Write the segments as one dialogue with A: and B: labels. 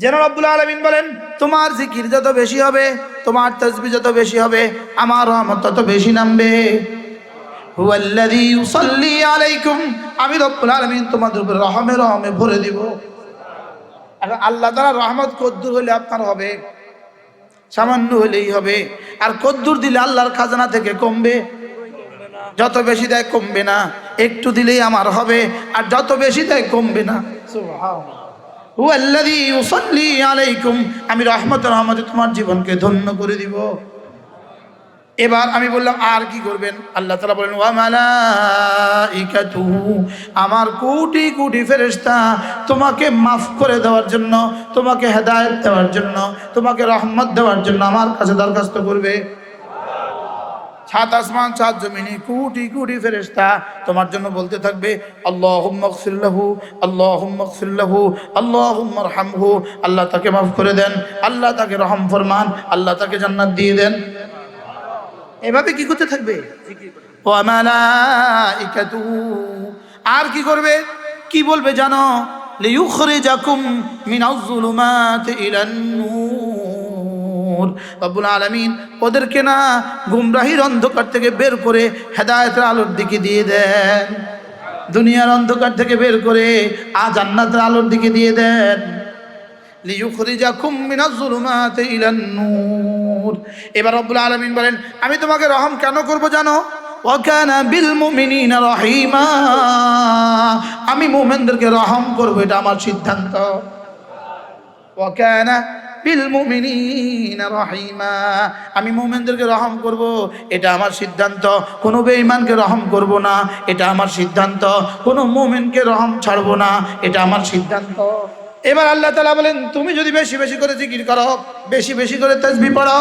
A: যেন রব্বুল আলমিন বলেন, তোমার জিকির যত বেশি হবে, তোমার তসবি যত বেশি হবে, আমার রহমত তত বেশি নামবে। আলাইকুম, আমি রব্বুল আলামিন তোমাদের উপর রহমে রহমে ভরে দিব। এখন আল্লাহ তাআলা রহমত কদ্দুর হলে আপনার হবে, সামান্য হলেই হবে। আর কদ্দুর দিলে আল্লাহর খাজানা থেকে কমবে। যত বেশি দেয় কমবে না, একটু দিলেই আমার হবে, আর যত বেশি দেয় কমবে না। আমি রহমত রহমতে তোমার জীবনকে ধন্য করে দিব। এবার আমি বললাম, আর কি করবেন? আল্লাহ তালা বলেন আমার কোটি কোটি ফেরেশতা তোমাকে মাফ করে দেওয়ার জন্য, তোমাকে হেদায়ত দেওয়ার জন্য, তোমাকে রহমত দেওয়ার জন্য আমার কাছে দরখাস্ত করবে। সাত আসমান, সাত জমিনে কোটি কোটি ফেরেশতা তোমার জন্য বলতে থাকবে, আল্লাহুম্মা গফিরলাহু আল্লাহুম্মা গফিরলাহু আল্লাহুম্মা রহমহু আল্লাহ তাকে মাফ করে দেন, আল্লাহ তাকে রহম ফরমান, আল্লাহ তাকে জান্নাত দিয়ে দেন। এভাবে কি করতে থাকবে? মালাইকাতুহু আর কি করবে? কি বলবে জানো? লিয়ুখরিজাকুম মিনাজ যুলুমাতি ইলান নূর রব্বুল আলামিন ওদেরকে না গুমরাহির অন্ধকার থেকে বের করে হেদায়েতের আলোর দিকে দিয়ে দেন। দুনিয়ার অন্ধকার থেকে বের করে আ জান্নাতের আলোর দিকে দিয়ে দেন। নূর। এবার রব্বুল আলামিন বলেন, আমি তোমাকে রহম কেন করব জানো? আমি মুমিনদেরকে রহম করব, এটা আমার সিদ্ধান্ত। ওয়াকানা আমি মুমিনদেরকে রহম করব, এটা আমার সিদ্ধান্ত। কোনো বেঈমানকে রহম করব না, এটা আমার সিদ্ধান্ত। কোনো মুমিনকে রহম ছাড়বো না, এটা আমার সিদ্ধান্ত। এবার আল্লাহ তালা বলেন, তুমি যদি বেশি বেশি করে জিকির করো, বেশি বেশি করে তসবি পড়ো,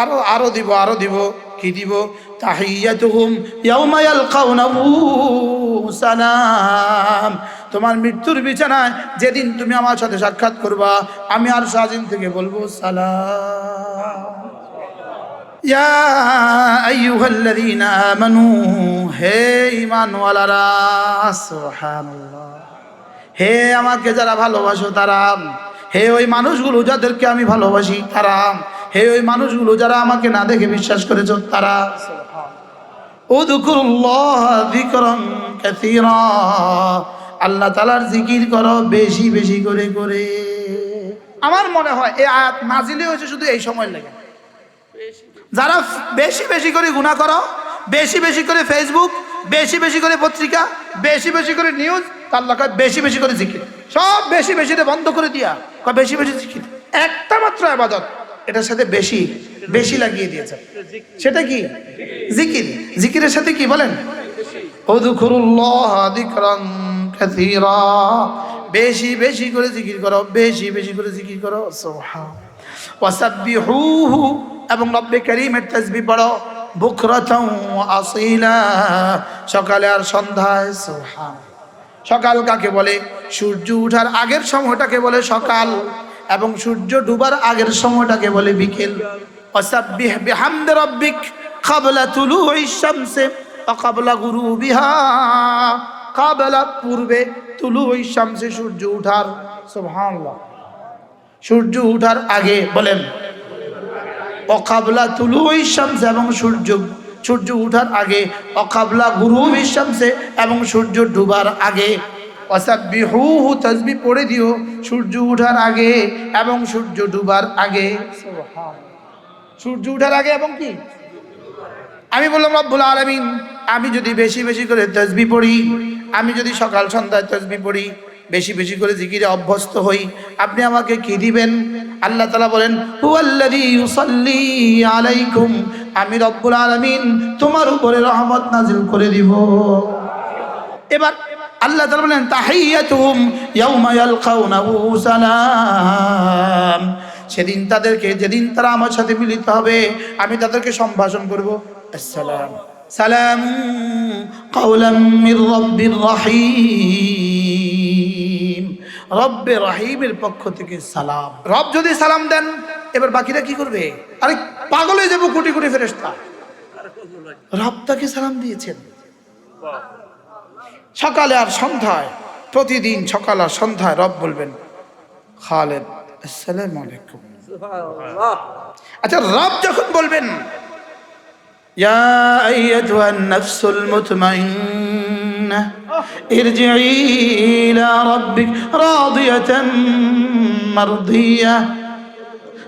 A: আরও আরও দিব আরও দিব। কি দিব? তাহিয়াতুহুম ইয়াউমা ইয়ালকাউনাহু সালাম। তোমার মৃত্যুর বিছানায় যেদিন তুমি আমার সাথে সাক্ষাৎ করবা, আমি আর সাজিন থেকে বলব, সালাম। ইয়া হে সুবহানাল্লাহ। হে আমাকে যারা ভালোবাসো, তারা, হে ওই মানুষগুলো যাদেরকে আমি ভালোবাসি, তারা, হে ওই মানুষগুলো যারা আমাকে না দেখে বিশ্বাস করেছ, তারা উযকুরুল্লাহ যিকরান কাসীরা। আল্লাহ তাআলার জিকির করো, বেশি বেশি করে করে। আমার মনে হয় এই আয়াত নাজিলে হয়েছে শুধু এই সময় লাগে। যারা বেশি বেশি করে গুণা করো, বেশি বেশি করে ফেসবুক বেশি বেশি করে পত্রিকা, বেশি বেশি করে নিউজ তার কয় বেশি বেশি করে জিকির। সব বেশি বেশি বন্ধ করে দিয়া বেশি বেশি জিকির। একটা মাত্র আবাদত, এটার সাথে বেশি বেশি লাগিয়ে দিয়েছে। সেটা কি? জিকির। জিকিরের সাথে কি বলেন? বেশি বেশি করে জিকির করো, বেশি বেশি করে জিকির করো। সুবহান ওয়াসাব্বিহুহু এবং রব্বে করিমের তাসবিহ পড়ো। বুকরাতাও আসিলা। সকালে আর সন্ধ্যায় সুবহান সকাল কাকে বলে? সূর্য উঠার আগের সময়টাকে বলে সকাল এবং সূর্য ডুবার আগের সময়টাকে বলে বিকেল। অসাব্বিহ বিহামদি রাব্বিক ক্বাবলা তুলুইশ শামসি ওয়া ক্বাবলা গুরুবিহা। ক্বাবলা পূর্বে তুলুইশ শামসি সূর্য উঠার, সুবহানাল্লাহ। সূর্য উঠার আগে বলেন, অকাবলা তুলু ওই শামস এবং সূর্য সূর্য উঠার আগে, অকাবলা গুরু শামসে এবং সূর্য ডুবার আগে। অসাব্বিহু তসবি পড়ে দিও, সূর্য উঠার আগে এবং সূর্য ডুবার আগে। সূর্য উঠার আগে এবং কি? আমি বললাম, রব্বুল আলমিন, আমি যদি বেশি বেশি করে তসবি পড়ি, আমি যদি সকাল সন্ধ্যায় তসবি পড়ি, বেশি বেশি করে জিকিরে অভ্যস্ত হই, আপনি আমাকে কি দিবেন? আল্লাহ তালা বলেন আলাইকুম, আমি রব্বুল আলামিন তোমার উপরে রহমত নাজিল করে দিব। এবার আল্লাহ তালা বলেন সালাম সেদিন তাদেরকে, যেদিন তারা আমার সাথে মিলিত হবে, আমি তাদেরকে সম্ভাষণ করব। আসসালাম। সালাম কাউলাম মির রব্বির রহিম। রব্বে রহিমের পক্ষ থেকে সালাম। রব যদি সালাম দেন এবার বাকিরা কি করবে? আরে পাগল হয়ে যাব কোটি কোটি ফেরেস্তা রব তাকে সালাম দিয়েছেন। সকালে আর সন্ধ্যায় প্রতিদিন সকাল আর সন্ধ্যায় রব বলবেন খালেদ আসসালামু আলাইকুম। আচ্ছা রব যখন বলবেন ইয়া আইয়াতুহান নাফসুল মুতমাইন্নাহ ارجعي إلى ربك راضية مرضية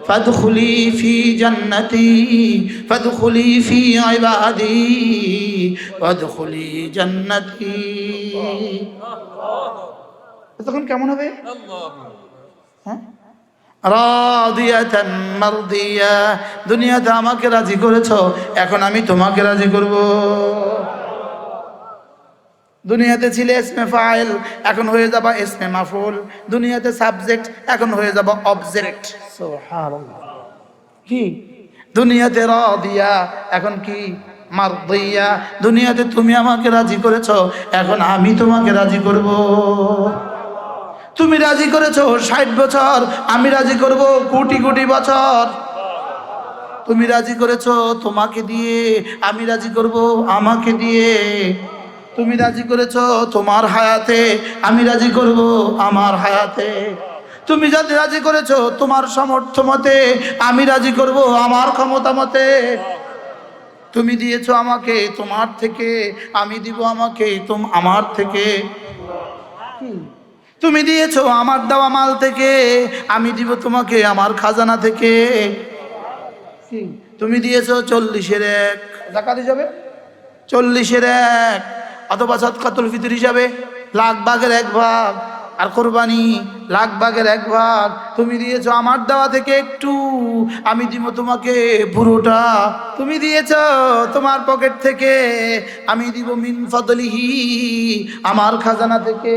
A: فادخلي في جنتي فادخلي في عبادي وادخلي جنتي তখন কেমন হবে হ্যাঁ রাদিয়াতান মারদিয়া দুনিয়াতে আমাকে রাজি করেছ এখন আমি তোমাকে রাজি করব। দুনিয়াতে ছিলে এসমে ফাইল এখন হয়ে যাবা এসমে মাফুল। দুনিয়াতে সাবজেক্ট এখন হয়ে যাবা অবজেক্ট। কি? দুনিয়াতে র দিয়া এখন কি? মারদিয়া। দুনিয়াতে তুমি আমাকে রাজি করেছ এখন আমি তোমাকে রাজি করব। তুমি রাজি করেছ ষাট বছর, আমি রাজি করব কোটি কোটি বছর। তুমি রাজি করেছ তোমাকে দিয়ে, আমি রাজি করব আমাকে দিয়ে। তুমি রাজি করেছ তোমার হায়াতে, আমি রাজি করব আমার হায়াতে। তুমি যাতে রাজি করেছ তোমার সামর্থ্য মতে, আমি রাজি করব আমার ক্ষমতা মতে। তুমি দিয়েছ আমাকে তোমার থেকে, আমি দিব আমাকে তুম, আমার থেকে। তুমি দিয়েছ আমার দেওয়া মাল থেকে আমি দিব তোমাকে আমার খাজানা থেকে। তুমি দিয়েছ চল্লিশের এক। জাকাত হিসাবে? চল্লিশের এক। অথবা সৎকাতুল ফিতর হিসাবে? লাখ ভাগের এক ভাগ। আর কোরবানি লাখ ভাগের এক ভাগ। তুমি দিয়েছ আমার দেওয়া থেকে একটু আমি দিব তোমাকে পুরোটা তুমি দিয়েছ তোমার পকেট থেকে আমি দিব মিন ফদলিহি আমার খাজানা থেকে।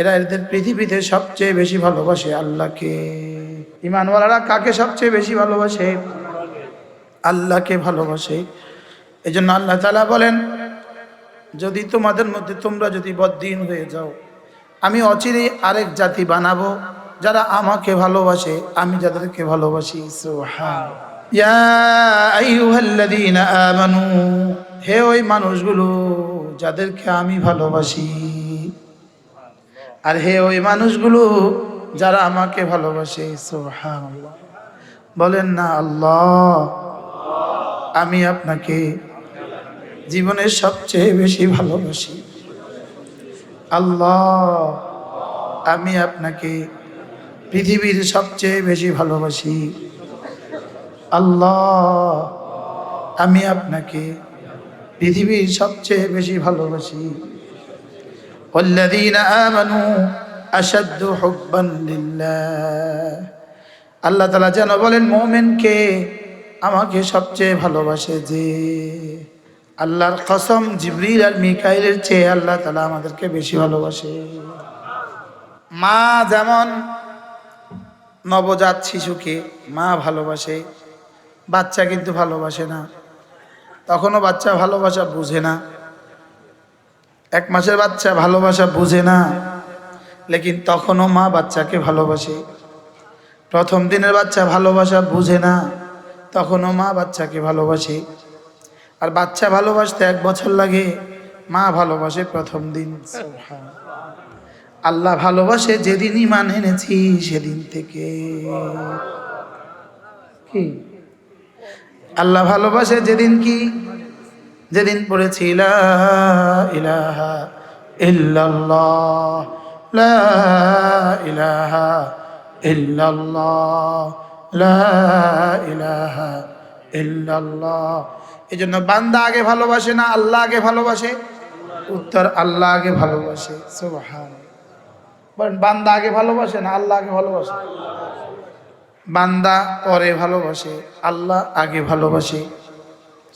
A: এরা এদের পৃথিবীতে সবচেয়ে বেশি ভালোবাসে আল্লাহকে। ইমানওয়ালারা কাকে সবচেয়ে বেশি ভালোবাসে? আল্লাহকে ভালোবাসে। এই জন্য আল্লাহ তালা বলেন, যদি তোমাদের মধ্যে তোমরা যদি বদ্দিন হয়ে যাও, আমি অচিরে আরেক জাতি বানাবো যারা আমাকে ভালোবাসে, আমি যাদেরকে ভালোবাসি। হে ওই মানুষগুলো যাদেরকে আমি ভালোবাসি। আর হে ওই মানুষগুলো যারা আমাকে ভালোবাসে বলেন না, আল্লাহ, আমি আপনাকে জীবনের সবচেয়ে বেশি ভালোবাসি। আল্লাহ, আমি আপনাকে পৃথিবীর সবচেয়ে বেশি ভালোবাসি। আল্লাহ, আমি আপনাকে পৃথিবীর সবচেয়ে বেশি ভালোবাসি। والذين آمنوا أشد حبا لله আল্লাহ তালা যেন বলেন মোমেনকে আমাকে সবচেয়ে ভালোবাসে যে আল্লাহর কসম জিবরিল আর মিকাইলের চেয়ে আল্লাহ তালা আমাদেরকে বেশি ভালোবাসে মা যেমন নবজাত শিশুকে মা ভালোবাসে বাচ্চা কিন্তু ভালোবাসে না তখনও বাচ্চা ভালোবাসা বুঝে না এক মাসের বাচ্চা ভালোবাসা বুঝে না। লেকিন তখনও মা বাচ্চাকে ভালোবাসে। প্রথম দিনের বাচ্চা ভালোবাসা বুঝে না, তখনও মা বাচ্চাকে ভালোবাসে। আর বাচ্চা ভালোবাসতে এক বছর লাগে, মা ভালোবাসে প্রথম দিন। আল্লাহ ভালোবাসে যেদিন ইমান এনেছি, সেদিন থেকে। কি? আল্লাহ ভালোবাসে যেদিন কি যেদিন পড়েছি ইলাহা ইল্লাল্লাহ, লা ইলাহা ইল্লাল্লাহ, লা ইলাহা ইল্লাল্লাহ। এই জন্য বান্দা আগে ভালোবাসে না আল্লাহ আগে ভালোবাসে? উত্তর, আল্লাহ আগে ভালোবাসে। বান্দা আগে ভালোবাসে না আল্লাহ আগে ভালোবাসে? বান্দা পরে ভালোবাসে, আল্লাহ আগে ভালোবাসে।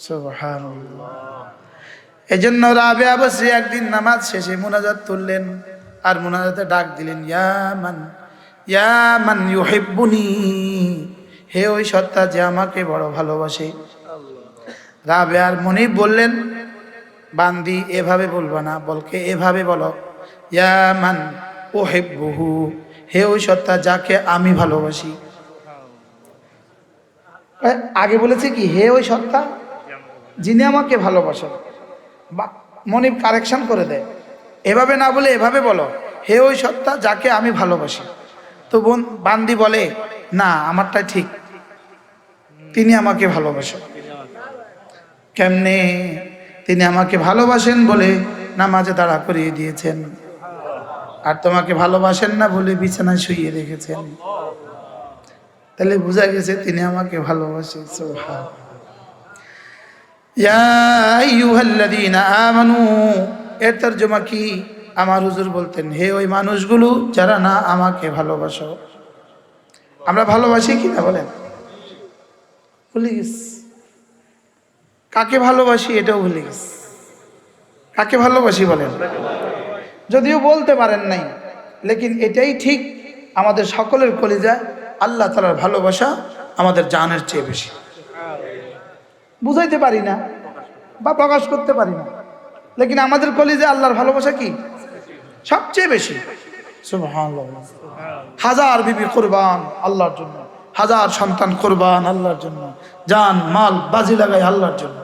A: সুবহানাল্লাহ। এই জন্য রাবে আবাসী একদিন নামাজ শেষে মুনাজাত তুললেন আর মুনাজাতে ডাক দিলেন ইয়ামান ইয়ামান ইউহিব্বুনি, হে ওই সত্তা যে আমাকে বড় ভালোবাসে। রাবে আর মনিব বললেন, বান্দি, এভাবে বলবা না, বলকে এভাবে বলো ইয়ামান ও হেব্বহু হে ওই সত্তা যাকে আমি ভালোবাসি। আগে বলেছে কি, হে ওই সত্তা যিনি আমাকে ভালোবাসেন। বা মনিব কারেকশন করে দেয়। এভাবে না বলে এভাবে বলো, হে ওই সত্তা যাকে আমি ভালোবাসি। তো বোন, বান্দি বলে, না, আমারটা ঠিক। তিনি আমাকে ভালোবাসেন। কেমনে? তিনি আমাকে ভালোবাসেন বলে নামাজে দাঁড়া করিয়ে দিয়েছেন। আর তোমাকে ভালোবাসেন না বলে বিছানায় শুইয়ে রেখেছেন। তাহলে বোঝা গেছে তিনি আমাকে ইয়া আইয়ুহাল্লাযীনা আমানু, এর তরজমা কি? আমার হুজুর বলতেন, হে ওই মানুষগুলো যারা না আমাকে ভালোবাসো। আমরা ভালোবাসি কি না বলেন? ভুলে গেছি। কাকে ভালোবাসি এটাও ভুলে গেছি। কাকে ভালোবাসি বলেন? যদিও বলতে পারেন নাই, লেকিন এটাই ঠিক, আমাদের সকলের কলিজায় আল্লাহ তালার ভালোবাসা আমাদের জানের চেয়ে বেশি। বুঝাইতে পারি না বা প্রকাশ করতে পারি না। লেকিন আমাদের কলিজে আল্লাহর ভালোবাসা কি? সবচেয়ে বেশি। হাজার বিবি কোরবান আল্লাহর জন্য। হাজার সন্তান কোরবান আল্লাহর জন্য। জান, মাল, বাজি লাগাই আল্লাহর জন্য।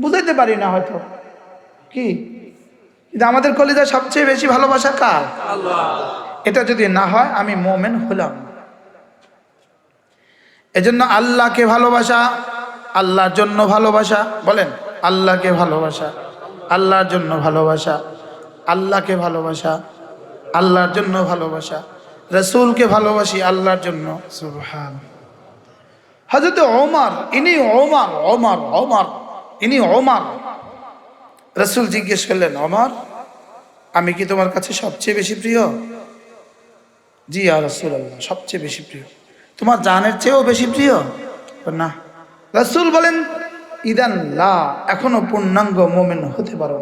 A: বুঝাইতে পারি না হয়তো। কি? কিন্তু আমাদের কলিজা সবচেয়ে বেশি ভালোবাসা কার? এটা যদি না হয়, আমি মোমেন হলাম। এজন্য আল্লাহকে ভালোবাসা আল্লাহর জন্য ভালোবাসা বলেন আল্লাহকে ভালোবাসা আল্লাহর জন্য ভালোবাসা আল্লাহকে ভালোবাসা আল্লাহর জন্য ভালোবাসা রসুলকে ভালোবাসি আল্লাহর জন্য। সুবহান। হজরত ওমর ইনি ওমর ওমর ওমর ইনি ওমর। রসুল জিজ্ঞেস করলেন ওমর আমি কি তোমার কাছে সবচেয়ে বেশি প্রিয়? জি আর রসুল আল্লাহ সবচেয়ে বেশি প্রিয়। তোমার জানের চেয়েও বেশি প্রিয়? না। রসুল বলেন, ইদান লা, এখনও পূর্ণাঙ্গ মোমেন হতে পারো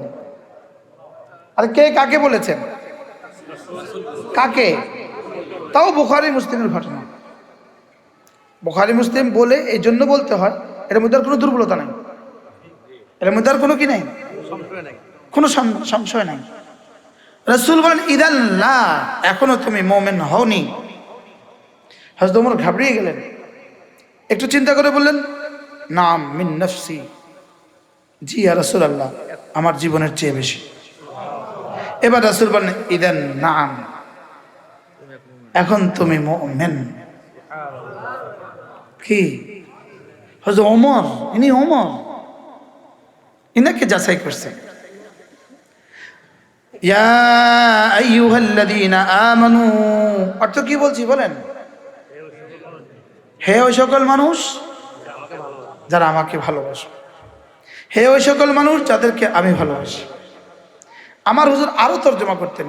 A: আর কে, কাকে বলেছেন? কাকে? তাও বুখারি মুসলিমের ঘটনা। বুখারি মুসলিম বলে এই জন্য বলতে হয়, এর মধ্যে আর কোনো দুর্বলতা নাই। এর মধ্যে আর কোনো কি নাই? কোনো সংশয় নাই। রসুল বলেন ইদাল্লা এখনও তুমি মোমেন হওনি। হজরত ঘাবড়িয়ে গেলেন। একটু চিন্তা করে বললেন নাম মিন নফসি। জি আর রসুল আল্লাহ আমার জীবনের চেয়ে বেশি। এবার রসুল বলেন, ইদান নাম, এখন তুমি মোমেন। কি? হজরত ওমর, ইনি ওমর। ইনাকে যাচাই করছে। অর্থ কি বলছি বলেন? হে ওই সকল মানুষ যারা আমাকে ভালোবাসে। হে ওই সকল মানুষ যাদেরকে আমি ভালোবাসি। আমার হুজুর আরও তর্জমা করতেন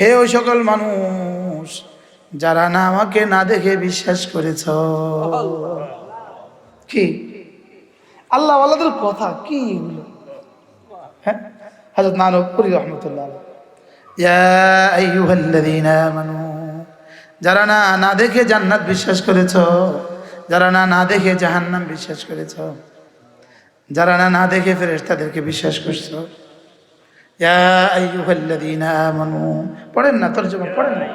A: হে ওই সকল মানুষ, যারা না আমাকে না দেখে বিশ্বাস করেছ। কি? আল্লাহ আল্লাহদের কথা কি এগুলো? হ্যাঁ? হাজরত নানকপুরি রহমতুল্লাহ যারা না না দেখে জান্নাত বিশ্বাস করেছ। যারা না না দেখে জাহান্নাম বিশ্বাস করেছ, যারা না না দেখে ফেরেস তাদেরকে বিশ্বাস করছ পড়েন না পড়েন না।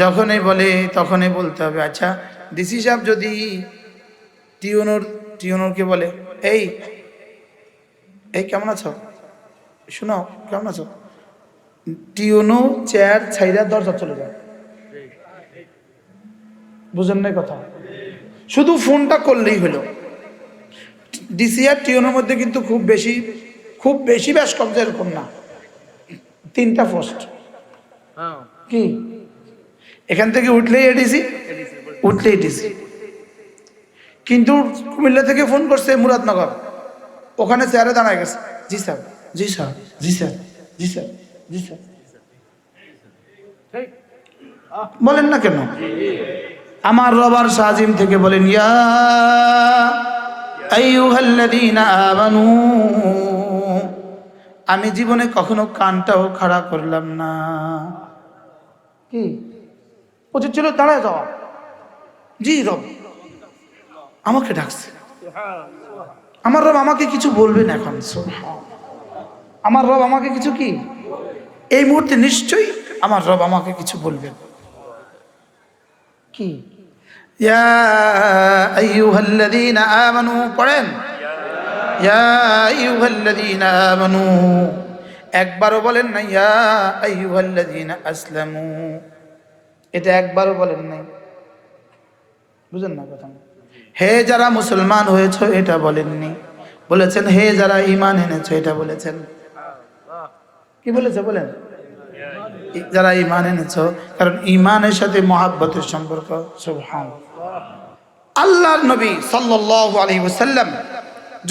A: যখনই বলে, তখনই বলতে হবে আচ্ছা ডিসি সাহেব যদি টিউনোর, টিউনোরকে বলে, এই এই কেমন আছো? শোনো কেমন আছো? টিউনো চেয়ার ছাইরা দরজা চলে যায়। বুঝেন নাই কথা? শুধু ফোনটা করলেই হলো। ডিসি আর টিউনোর মধ্যে কিন্তু খুব বেশি খুব বেশি ব্যাস কবজা এরকম না। তিনটা পোস্ট। কি? এখান থেকে উঠলেই এডিসি উঠলেই এডিসি কিন্তু কুমিল্লা থেকে ফোন করছে মুরাদনগর। ওখানে চেয়ারে দাঁড়ায় গেছে। জি স্যার। জি স্যার জি স্যার জি স্যার জি স্যার। বলেন না কেন? আমার রবার সাজিম থেকে বলেন, ইয়া আইয়ুহাল্লাযীনা আমানু। আমি জীবনে কখনো কানটাও খাড়া করলাম না। কি? উচিত ছিল দাঁড়ায় যাওয়া জি রব, আমাকে ডাকছে। আমার রব আমাকে কিছু বলবেন এখন সুবহান। আমার রব আমাকে কিছু কি? এই মুহূর্তে নিশ্চয়ই আমার রব আমাকে কিছু বলবেন। কি? আমানু, পড়েন। আমানু। একবারও বলেন না ইয়া আসলামু। এটা একবারও বলেন নাই। বুঝেন না কথা। হে যারা মুসলমান হয়েছ, এটা বলেননি। বলেছেন, হে যারা ইমান এনেছো, এটা বলেছেন। কি বলেছে বলেন? যারা ইমান এনেছো, কারণ ইমানের সাথে মহাব্বতের সম্পর্ক, সুবহান। আল্লাহর নবী আলাইহি ওয়াসাল্লাম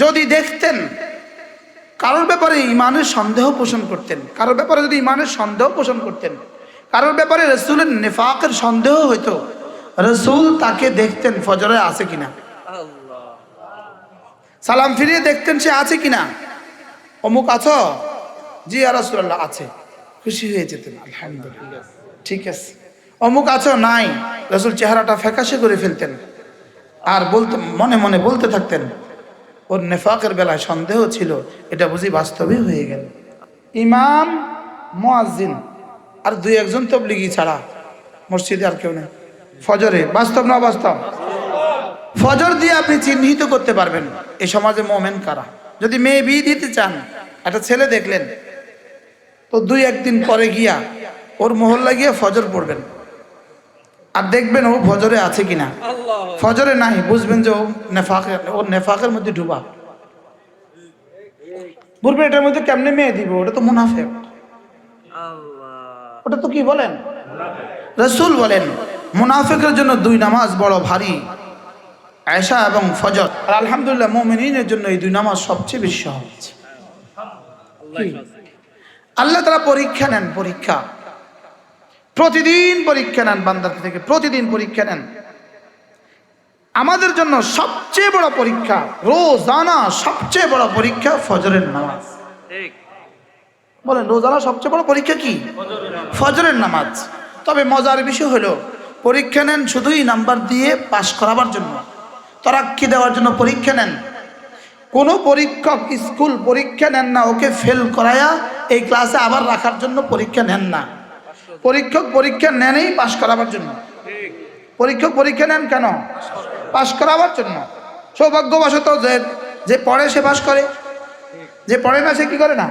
A: যদি দেখতেন, কারোর ব্যাপারে ইমানের সন্দেহ পোষণ করতেন, কারোর ব্যাপারে যদি ইমানের সন্দেহ পোষণ করতেন, কারোর ব্যাপারে রসুলের নেফাকের সন্দেহ হইতো, রসুল তাকে দেখতেন, ফজরে আছে কিনা? সালাম ফিরিয়ে দেখতেন সে আছে কিনা? অমুক আছো? জি আর আছে। খুশি হয়ে যেতেন, আলহামদুলিল্লাহ। ঠিক আছে। অমুক আছো? নাই। রসুল চেহারাটা ফ্যাকাশে করে ফেলতেন। আর বলতে, মনে মনে বলতে থাকতেন, ওর নেফাকের বেলায় সন্দেহ ছিল, এটা বুঝি বাস্তবে হয়ে গেল। ইমাম মোয়াজিন আর দুই একজন তবলিগি ছাড়া মসজিদে আর কেউ নেই। ফজরে, বাস্তব না বাস্তব ফজর দিয়ে আপনি চিহ্নিত করতে পারবেন এই সমাজে মোমেন কারা? যদি মেয়ে বিয়ে দিতে চান, একটা ছেলে দেখলেন তো দুই একদিন পরে গিয়া ওর মহল্লা গিয়ে ফজর পড়বেন। আর দেখবেন ও ফজরে আছে কিনা। ফজরে নাই বুঝবেন যে ও নেফাকের ও নেফাকের মধ্যে ডুবা। বুঝবেন এটার মধ্যে কেমনে মেয়ে দিব? ওটা তো মুনাফেক। ওটা তো কি বলেন? রসুল বলেন মুনাফেকের জন্য দুই নামাজ বড় ভারী আয়সা এবং ফজর। আর আলহামদুলিল্লাহ মোমিনের জন্য এই দুই নামাজ সবচেয়ে বেশি সহজ? আল্লাহ তারা পরীক্ষা নেন পরীক্ষা। প্রতিদিন পরীক্ষা নেন বান্দার থেকে প্রতিদিন পরীক্ষা নেন। আমাদের জন্য সবচেয়ে বড় পরীক্ষা রোজানা সবচেয়ে বড় পরীক্ষা ফজরের নামাজ। বলেন রোজানা সবচেয়ে বড় পরীক্ষা কি? ফজরের নামাজ। তবে মজার বিষয় হলো পরীক্ষা নেন শুধুই নাম্বার দিয়ে পাশ করাবার জন্য। তরাক্কি দেওয়ার জন্য পরীক্ষা নেন। কোনো পরীক্ষক স্কুল পরীক্ষা নেন না, ওকে ফেল করায়া এই ক্লাসে আবার রাখার জন্য পরীক্ষা নেন না। পরীক্ষক পরীক্ষা নেনই পাশ করাবার জন্য। পরীক্ষক পরীক্ষা নেন কেন? পাশ করাবার জন্য। সৌভাগ্যবশত যে যে পড়ে সে পাশ করে। যে পড়ে না সে কি করে না?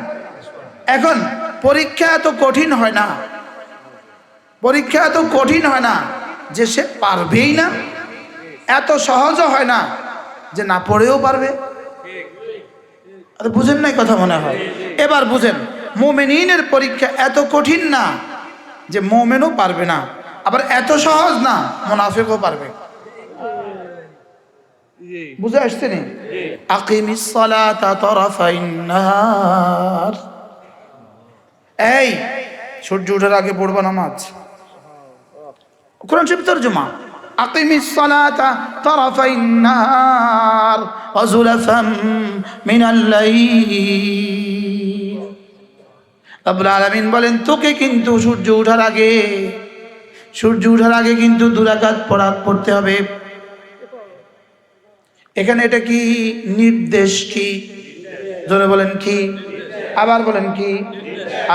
A: এখন পরীক্ষা এত কঠিন হয় না। পরীক্ষা এত কঠিন হয় না যে সে পারবেই না। এত সহজও হয় না যে না পড়েও পারবে। বুঝেন নাই কথা মনে হয়। এবার বুঝেন, মোমেনিনের পরীক্ষা এত কঠিন না যে মোমেনও পারবে না। আবার এত সহজ না, মোনাফেকও পারবে। বুঝে আসছে নি এই, সূর্য ওঠার আগে পড়বা নামাজ। কোরআন শরীফ তরজমা। সালাতা তরফাইন নাহার ওয়া যুলাফাম মিনাল লাইল রব্বুল আলামিন বলেন, তোকে কিন্তু সূর্য ওঠার আগে, সূর্য ওঠার আগে কিন্তু দুরাকাত পড়া, পড়তে হবে। এখানে এটা কি? নির্দেশ কি? জোরে বলেন কি? আবার বলেন কি?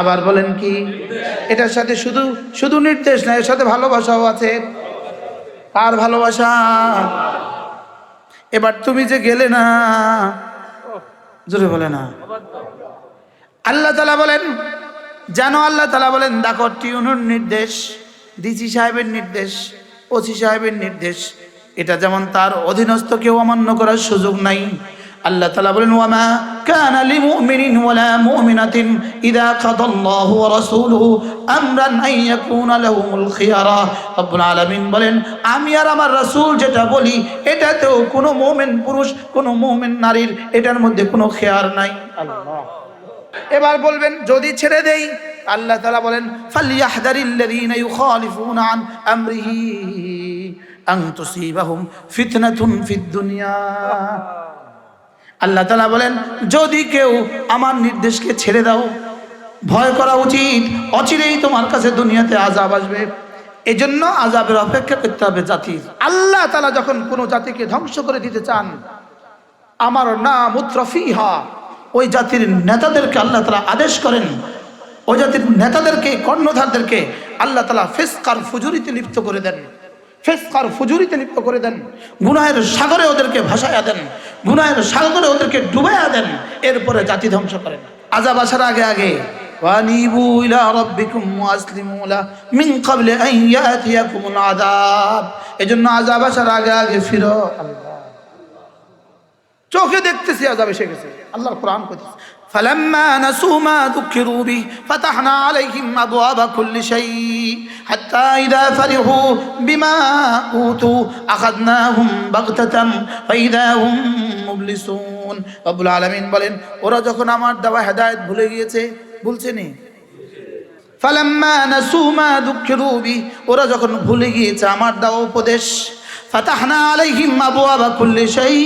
A: আবার বলেন কি? এটার সাথে শুধু শুধু নির্দেশ না, এর সাথে ভালোবাসাও আছে। আর ভালোবাসা। এবার তুমি যে গেলে না, জোরে বলে না। আল্লাহ তালা বলেন, জানো আল্লাহ তালা বলেন, দেখো টিউনুর নির্দেশ, ডিসি সাহেবের নির্দেশ, ওসি সাহেবের নির্দেশ, এটা যেমন তার অধীনস্থ কেউ অমান্য করার সুযোগ নাই। আল্লাহ তালা বলেন ওয়ামা كان لمؤمن ولا مؤمنة إذا قضى الله ورسوله أمرا أن يكون لهم الخيارة رب العالمين বলেন আমি আর আমার রাসূল যেটা বলি এটাতেও কোনো মুমিন পুরুষ কোনো মুমিন নারীর এটার মধ্যে কোনো খেয়ার নাই আল্লাহ এবার বলবেন যদি ছেড়ে দেই আল্লাহ তালা বলেন ফালিয়াহদারিল্লাযীনা ইউখালিফুনা আন আমরিহি আন তুসিবাহুম ফিতনাতুন ফিদ দুনিয়া আল্লাহ তালা বলেন, যদি কেউ আমার নির্দেশকে ছেড়ে দাও, ভয় করা উচিত, অচিরেই তোমার কাছে দুনিয়াতে আজাব আসবে। এই জন্য আজাবের অপেক্ষা করতে হবে জাতির আল্লাহ তালা যখন কোনো জাতিকে ধ্বংস করে দিতে চান, আমার নাম উত্রফিহা ওই জাতির নেতাদেরকে আল্লাহ তালা আদেশ করেন, ওই জাতির নেতাদেরকে, কর্ণধারদেরকে আল্লাহ তালা ফেসকার ফুজুরিতে লিপ্ত করে দেন। ফেসকার ফুজুরিতে লিপ্ত করে দেন। গুনাহের সাগরে ওদেরকে ভাসাইয়া দেন। গুনাহের সাগরে ওদেরকে ডুবাইয়া দেন এরপরে জাতি ধ্বংস করেন আজাব আসার আগে আগে وانيبوا الى ربكم واسلموا له من قبل ان ياتيكم العذاب এজন্য আযাব আসার আগে আগে ফিরো আল্লাহ চোখে দেখতেছি আযাব এসে গেছে আল্লাহর কোরআন কইতেছে فلما نسوا ما ذكروا به فتحنا عليهم أبواب كل شيء حتى إذا فرحوا بما أوتوا أخذناهم بغتة فإذا هم مبلسون رب العالمين বলেন ওরা যখন আমার দেওয়া হেদায়েত ভুলে গিয়েছে বলছেনি ফালাম্মা নাসু মা দুঃখিরু বি ওরা যখন ভুলে গিয়েছে আমার দেওয়া উপদেশ ফাতাহনা আলাইহিম আবওয়াবা কুল্লি শাই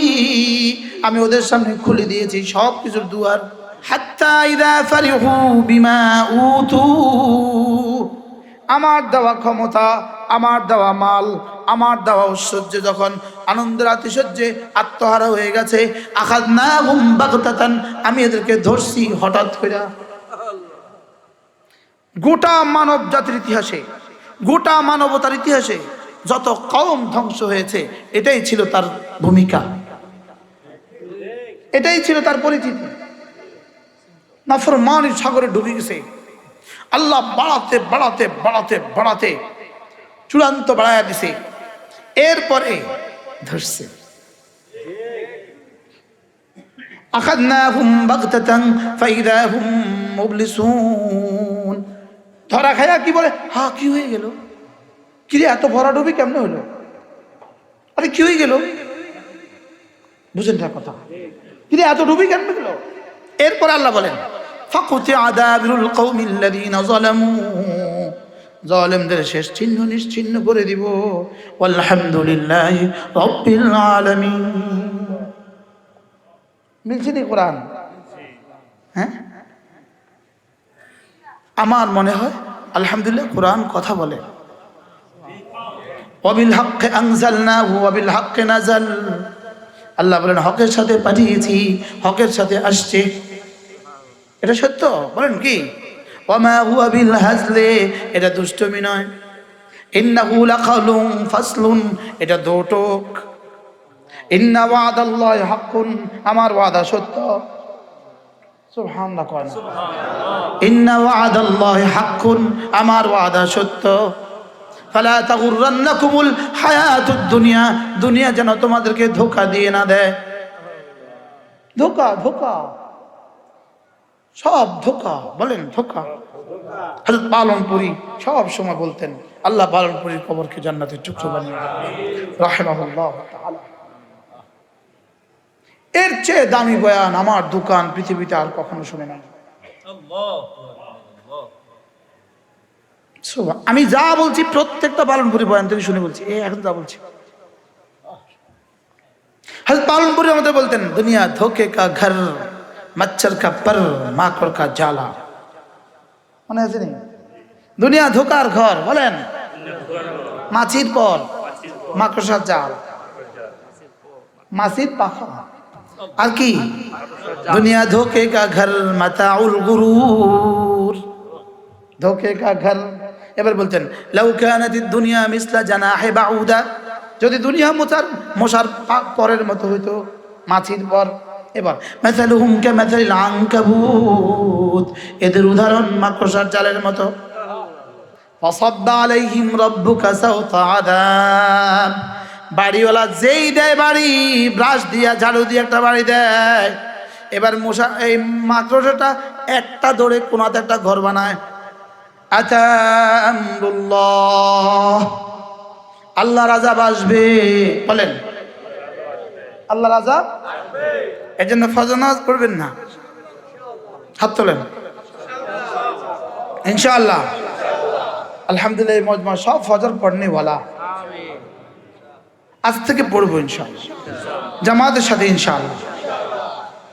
A: আমি ওদের সামনে খুলে দিয়েছি সব কিছুর দুয়ার হাত্তা বিমা আমার দেওয়া ক্ষমতা, আমার দেওয়া মাল, আমার দেওয়া ঐশ্বর্য যখন আনন্দের আতিশয্যে আত্মহারা হয়ে গেছে আখাদ না আমি এদেরকে ধরছি হঠাৎ করে গোটা মানব জাতির ইতিহাসে, গোটা মানবতার ইতিহাসে যত কম ধ্বংস হয়েছে, এটাই ছিল তার ভূমিকা। এটাই ছিল তার পরিচিতি। নাফরমানির সাগরে ডুবে গেছে। আল্লাহ বাড়াতে বাড়াতে বাড়াতে বাড়াতে চূড়ান্ত বাড়াইয়া দিছে। এরপরে ধরছে। ধরা খায়া কি বলে? হা, কি হয়ে গেল? কিরে, এত ভরা ডুবি কেমনে হলো? আরে, কি হয়ে গেল? বুঝেন কথা। কিরে, এত ডুবি কেমনে গেল এরপরে আল্লাহ বলেন ফাকুতি আদাবিরুল কৌমিল্লাযীনা যালামু। জালেমদের শেষ চিহ্ন নিশ্চিহ্ন করে দিব। আলহামদুলিল্লাহ রব্বিল আলামিন। মিলছে নি কোরআন? হ্যাঁ? আমার মনে হয়, আলহামদুলিল্লাহ কোরআন কথা বলে। অবিল হককে আংজালনা অবিল হককে নাজাল আল্লাহ বলেন, হকের সাথে পাঠিয়েছি, হকের সাথে আসছে। এটা সত্য? বলেন কি? ওমা হুয়া বিল হাজলে এটা দুষ্টমি নয়। ইন্নাহু লাকালুম ফাসলুন এটা দোটক। ইন্না ওয়াদাল্লাহি হাক্কুন আমার ওয়াদা সত্য। সুবহানাল্লাহ কয় না। ইন্না ওয়াদাল্লাহি হাক্কুন আমার ওয়াদা সত্য। ফালা তাগুররান্নাকুমুল হায়াতুদ দুনিয়া দুনিয়া যেন তোমাদেরকে ধোকা দিয়ে না দেয়। ধোকা ধোকা। সব ধোকা, বলেন ধোকা। পালনপুরি সব সময় বলতেন, আল্লাহ পালনপুরির কবরকে জান্নাতের টুকরো বানিয়ে এর চেয়ে দামি বয়ান আমার দোকান পৃথিবীতে আর কখনো শুনে নাই। আমি যা বলছি প্রত্যেকটা পালনপুরি বয়ান থেকে শুনে বলছি এই এখন যা বলছি। পালনপুরি আমাদের বলতেন, দুনিয়া ধোকে কা ঘর মচ্ছর কা পর মাকড় কা জালা মনে আছে নি দুনিয়া ধোকার ঘর বলেন মাছির পর মাকড়সার জাল মাছির পাখা আর কি দুনিয়া ধোকে কা ঘর মাতাউল গুরুর ধোকে কা ঘর এবার বলতেন লাউ কানাত দুনিয়া মিসলা জানাহে বাউদা যদি দুনিয়া মোচার মশার পরের মতো হইতো মাছির পর এবার মেসালু হুমকে মেসালি লাঙ্কাবুত এদের উদাহরণ মাকড়সার চালের মতো। আলাইহিম রব্বুকা সাউতা আদাব বাড়িওয়ালা যেই দেয় বাড়ি, ব্রাশ দিয়া, ঝাড়ু দিয়ে একটা বাড়ি দেয়। এবার মশা, এই মাকড়সাটা একটা ধরে কোনাতে একটা ঘর বানায়। আচ্ছা আল্লাহ রাজা বাসবে। বলেন। আল্লাহ রাজা এই জন্য ফজর পড়বেন না। হাত তোলেন। ইনশাআল্লাহ। আলহামদুলিল্লাহ, এই মজমা সব ফজর পড়নে ওয়ালা। আজ থেকে পড়ব ইনশাআল্লাহ। জামাতের সাথে ইনশাআল্লাহ।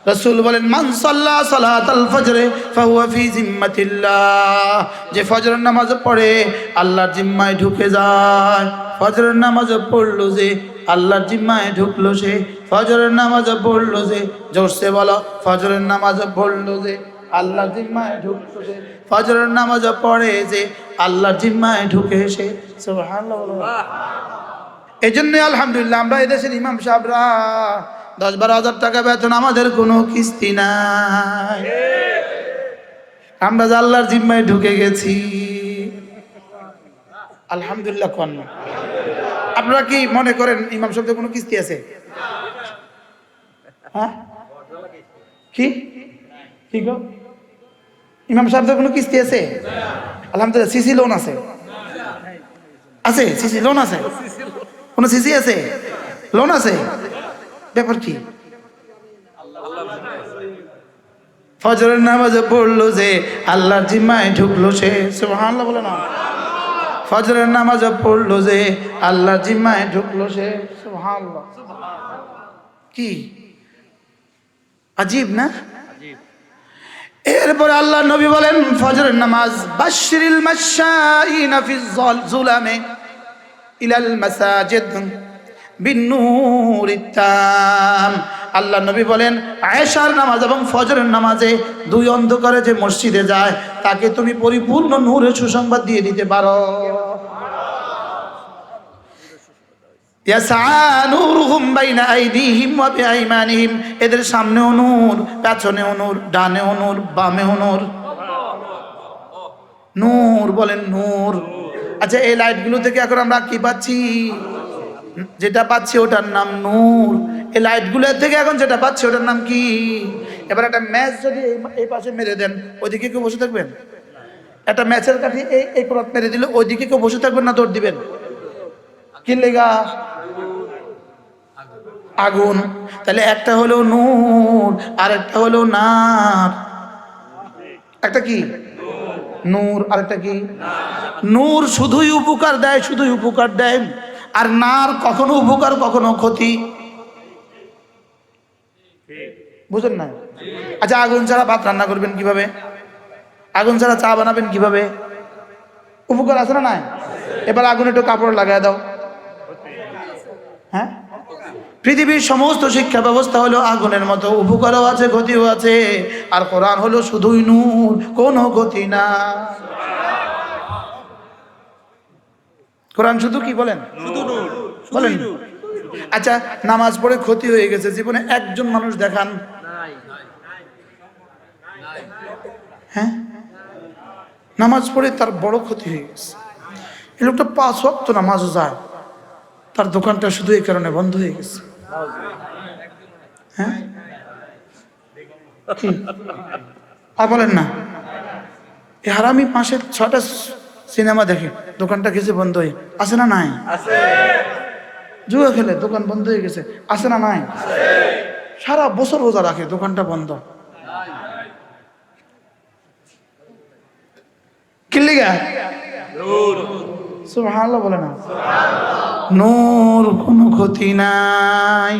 A: রসুল বলেন, মান সাল্লা সালাতাল ফজরে ফাহুয়া ফি জিম্মাতিল্লাহ। যে ফজরের নামাজ পড়ে, আল্লাহর জিম্মায় ঢুকে যায়। ফজরের নামাজ পড়ল যে আল্লাহর জিম্মায় ঢুকলো সে, ফজরের নামাজ পড়ল যে জোরসে বলো, ফজরের নামাজ পড়ল যে আল্লাহর জিম্মায় ঢুকলো সে, ফজরের নামাজ পড়ে যে আল্লাহর জিম্মায় ঢুকে সে। এই জন্য আলহামদুলিল্লাহ আমরা এদেশের ইমাম সাহেবরা দশ বারো হাজার টাকা বেতন আমাদের কোনো কিস্তি নাই। আমরা যে আল্লাহর জিম্মায় ঢুকে গেছি। আলহামদুলিল্লাহ কন আপনারা কি মনে করেন ইমাম সাহেবদের কোনো কিস্তি আছে? হ্যাঁ? কি? কি গো? ইমাম সাহেবদের কোনো কিস্তি আছে? আলহামদুলিল্লাহ, সিসি লোন আছে। আছে? সিসি লোন আছে? কোনো সিসি আছে? লোন আছে? ব্যাপার কি? ফজরের নামাজে পড়ল যে, আল্লাহর জিম্মায় ঢুকলো সে। সুবহানাল্লাহ বলে না। ফজরের নামাজে পড়ল যে আল্লাহর জিম্মায় ঢুকলো সে। কি? আজীব না? এরপরে আল্লাহ নবী বলেন, ফজরের নামাজ, বাশরিল মাশাইনা ফি জুলামে ইলাল মাসাজিদ বিন্নুরিত তাম। আল্লাহ নবী বলেন, আয়েশার নামাজ এবং ফজরের নামাজে দুই অন্ধকারে যে মসজিদে যায়, তাকে তুমি পরিপূর্ণ নূরের সুসংবাদ দিয়ে দিতে পারো। এদের সামনেও নূর, পেছনেও নূর, ডানেও নূর, বামেও নূর। নূর বলেন নূর। আচ্ছা এই লাইটগুলো থেকে এখন আমরা কি পাচ্ছি? যেটা পাচ্ছি ওটার নাম নূর। এই লাইটগুলো থেকে এখন যেটা পাচ্ছি ওটার নাম কি? এবার একটা ম্যাচ যদি এই- পাশে মেরে দেন, ওইদিকে কেউ বসে থাকবেন? একটা ম্যাচের কাঠি এই এই ক্রত মেরে দিলে ওইদিকে কেউ বসে থাকবেন না, দৌড় দিবেন? কি লেগা? আগুন। তাহলে একটা হলো নূর আর একটা হলো নার। একটা কি? নূর আর একটা কি? নূর শুধুই উপকার দেয়, শুধুই উপকার দেয়। আর নার কখনো উপকার, কখনো ক্ষতি। বুঝেন না আচ্ছা আগুন ছাড়া ভাত রান্না করবেন কীভাবে? আগুন ছাড়া চা বানাবেন কীভাবে? উপকার আছে না নাই? এবার আগুনে একটু কাপড় লাগায় দাও। হ্যাঁ? পৃথিবীর সমস্ত শিক্ষা ব্যবস্থা হলো আগুনের মতো। উপকারও আছে, ক্ষতিও আছে। আর কোরআন হলো শুধুই নূর, কোনো ক্ষতি না। কোরআন শুধু কি বলেন? বলেন। আচ্ছা নামাজ পড়ে ক্ষতি হয়ে গেছে জীবনে একজন মানুষ দেখান। হ্যাঁ? নামাজ পড়ে তার বড় ক্ষতি হয়ে গেছে। এই লোকটা পাঁচ ওয়াক্ত নামাজও যায়। তার দোকানটা শুধু এই কারণে বন্ধ হয়ে গেছে। হ্যাঁ? আর বলেন না এ হারামি মাসে ছটা সিনেমা দেখে দোকানটা গেছে বন্ধ হয়ে। আছে না নাই? জুয়া খেলে দোকান বন্ধ হয়ে গেছে। আছে না নাই? সারা বছর রোজা রাখে দোকানটা বন্ধ। কিল্লিগা সুবহানাল্লাহ বলে না। নূর কোনো ক্ষতি নাই।